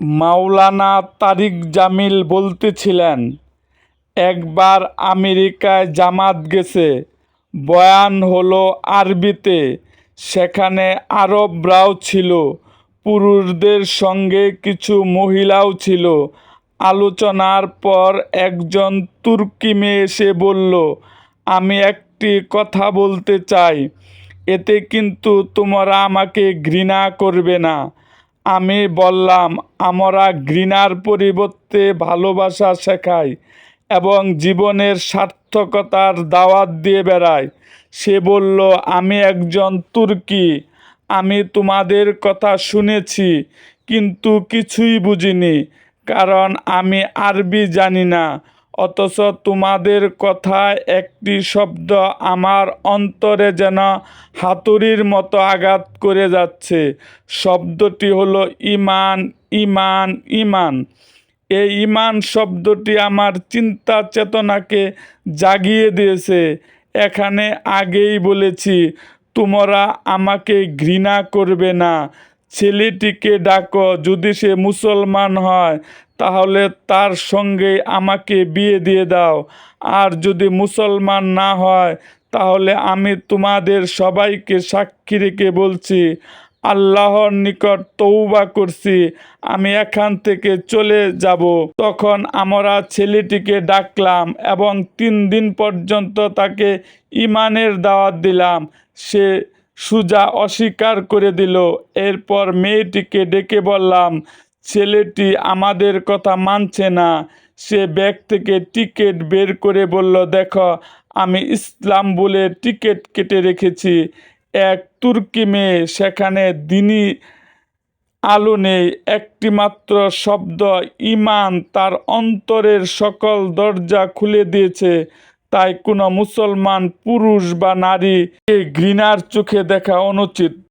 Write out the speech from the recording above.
মাওলানা তারিক জামিল বলতেছিলেন, একবার আমেরিকায় জামাত গেছে, বয়ান হলো আরবিতে, সেখানে আরবরাও ছিল, পুরুষদের সঙ্গে কিছু মহিলাও ছিল। আলোচনার পর একজন তুর্কি মেয়ে এসে বলল, আমি একটি কথা বলতে চাই, এতে কিন্তু তোমরা আমাকে ঘৃণা করবে না। আমি বললাম, আমরা ঘৃণার পরিবর্তে ভালোবাসা শেখাই এবং জীবনের সার্থকতার দাওয়াত দিয়ে বেড়াই। সে বলল, আমি একজন তুর্কি, আমি তোমাদের কথা শুনেছি, কিন্তু কিছুই বুঝিনি, কারণ আমি আরবি জানি না। অথচ তোমাদের কথায় একটি শব্দ আমার অন্তরে যেন হাতুড়ির মতো আঘাত করে যাচ্ছে। শব্দটি হলো ইমান ইমান ইমান। এই ইমান শব্দটি আমার চিন্তা চেতনাকে জাগিয়ে দিয়েছে। এখানে আগেই বলেছি, তোমরা আমাকে ঘৃণা করবে না। ছেলেটিকে ডাকো, যদি সে মুসলমান হয়, তাহলে তার সঙ্গে আমাকে বিয়ে দিয়ে দাও। আর যদি মুসলমান না হয়, তাহলে আমি তোমাদের সবাইকে সাক্ষী রেখে বলছি, আল্লাহর নিকট তৌবা করছি, আমি এখান থেকে চলে যাব। তখন আমরা ছেলেটিকে ডাকলাম এবং তিন দিন পর্যন্ত তাকে ইমানের দাওয়াত দিলাম। সে সুজা অস্বীকার করে দিল। এরপর মেয়েটিকে ডেকে বললাম, ছেলেটি আমাদের কথা মানছে না। সে ব্যাগ থেকে টিকিট বের করে বলল, দেখো, আমি ইসলাম বলে টিকিট কেটে রেখেছি। এক তুর্কি মেয়ে, সেখানে দিনই আলো নেই। একটিমাত্র শব্দ ইমান, তার অন্তরের সকল দরজা খুলে দিয়েছে। তাই কোনো মুসলমান পুরুষ বা নারী এই ঘৃণার চোখে দেখা অনুচিত।